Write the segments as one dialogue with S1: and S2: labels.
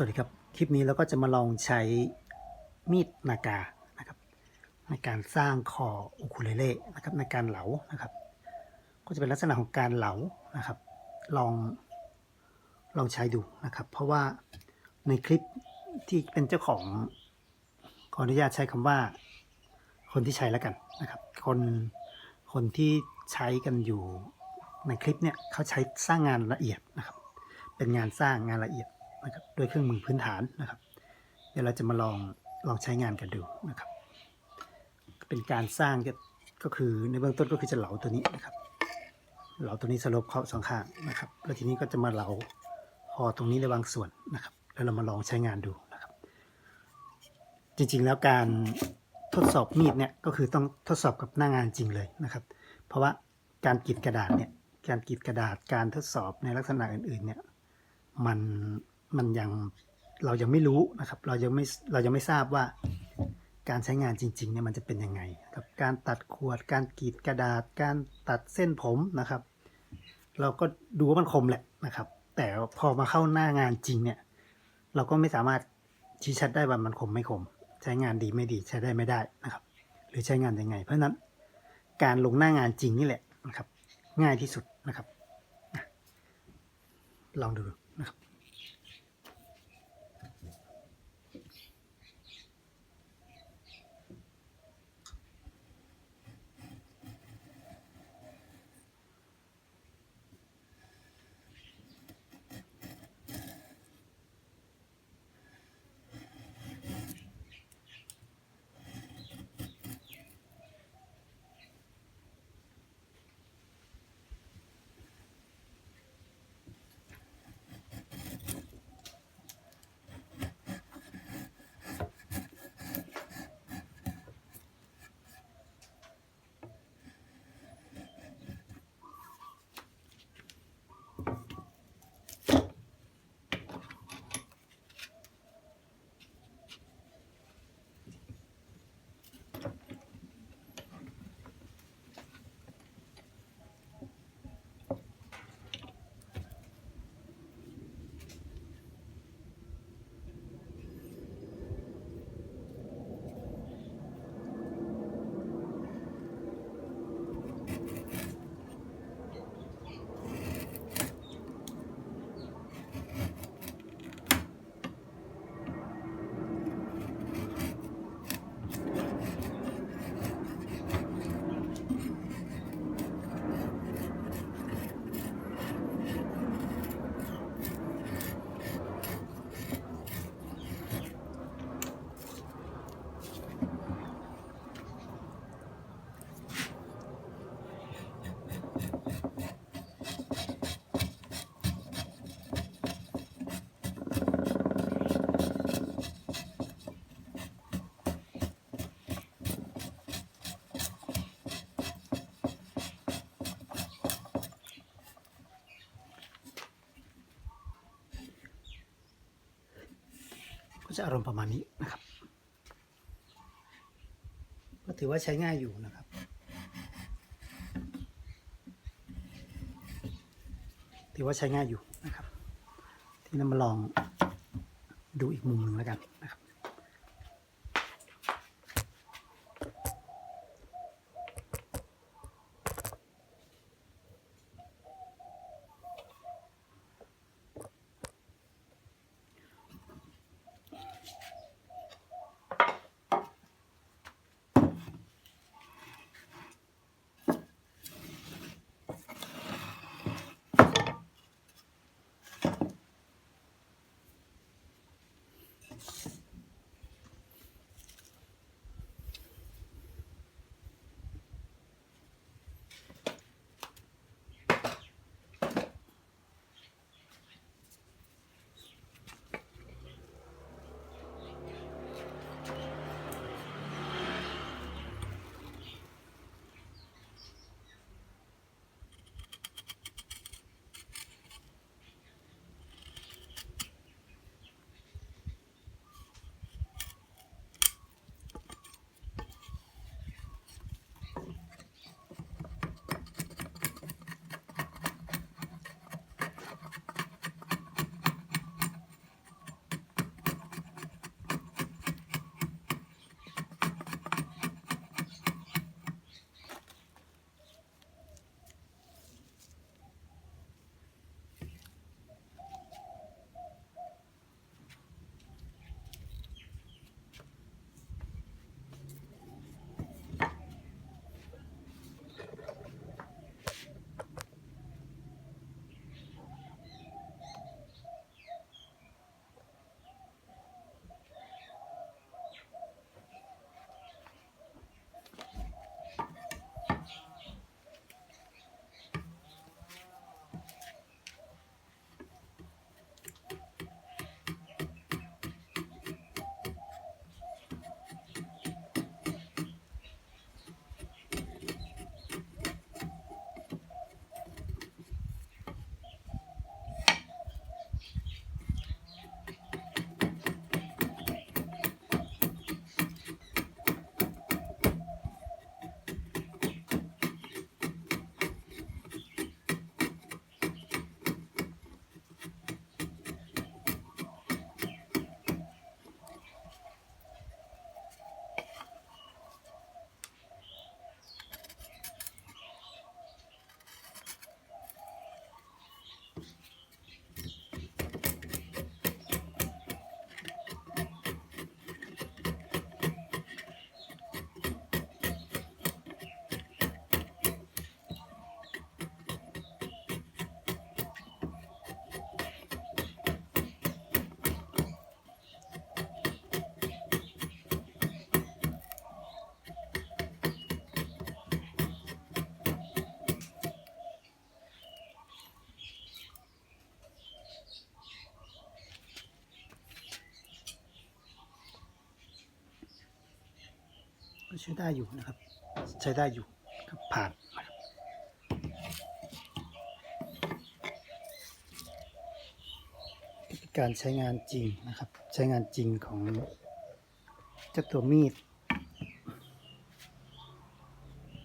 S1: สวัสดีครับ คลิปนี้เราก็จะมาลองใช้มีดนากานะครับ ในการสร้างคออุคูเลเล่นะครับในการเหลานะครับ ก็จะเป็นลักษณะของการเหลานะครับ ลองลองใช้ดูนะครับ เพราะว่าในคลิปที่เป็นเจ้าของขออนุญาตใช้คำว่า คนที่ใช้แล้วกันนะครับ คนคนที่ใช้กันอยู่ในคลิปเนี่ยเขาใช้สร้างงานละเอียดนะครับ เป็นงานสร้างงานละเอียด นะครับด้วยเครื่องมือพื้นฐานนะครับ เดี๋ยวเราจะมาลองลองใช้งานกันดูนะครับ เป็นการสร้างก็ก็คือในเบื้องต้นก็คือจะเหลาตัวนี้นะครับ เหลาตัวนี้สลบเข้าสองข้างนะครับ แล้วทีนี้ก็จะมาเหลาพอตรงนี้ในบางส่วนนะครับ แล้วเรามาลองใช้งานดูนะครับ จริงๆแล้วการทดสอบมีดเนี่ยก็คือต้องทดสอบกับหน้างานจริงเลยนะครับ เพราะว่าการกรีดกระดาษเนี่ยการกรีดกระดาษการทดสอบในลักษณะอื่นๆเนี่ยมัน มันยังเรายังไม่รู้นะครับ เรายังไม่เรายังไม่ทราบว่าการใช้งานจริงๆเนี่ยมันจะเป็นยังไงครับการตัดขวด การกรีดกระดาษ การตัดเส้นผมนะครับ เราก็ดูว่ามันคมแหละนะครับ แต่พอมาเข้าหน้างานจริงเนี่ย เราก็ไม่สามารถชี้ชัดได้ว่ามันคมไม่คม ใช้งานดีไม่ดีใช้ได้ไม่ได้นะครับ หรือใช้งานยังไง เพราะนั้นการลงหน้างานจริงนี่แหละนะครับ ง่ายที่สุดนะครับลองดูนะครับ จะอารมณ์ประมาณนี้นะครับ ก็ถือว่าใช้ง่ายอยู่นะครับถือว่าใช้ง่ายอยู่นะครับ ที่นั้นมาลองดูอีกมุมหนึ่งแล้วกันนะครับ ใช้ได้อยู่นะครับ ใช้ได้อยู่ครับผ่านนะครับการใช้งานจริงนะครับ ใช้งานจริงของเจ้าตัวมีด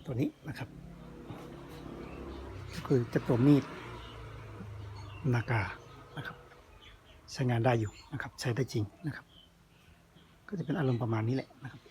S1: ตัวนี้นะครับ ก็คือเจ้าตัวมีดนากานะครับ ใช้งานได้อยู่นะครับ ใช้ได้จริงนะครับ ก็จะเป็นอารมณ์ประมาณนี้แหละนะครับ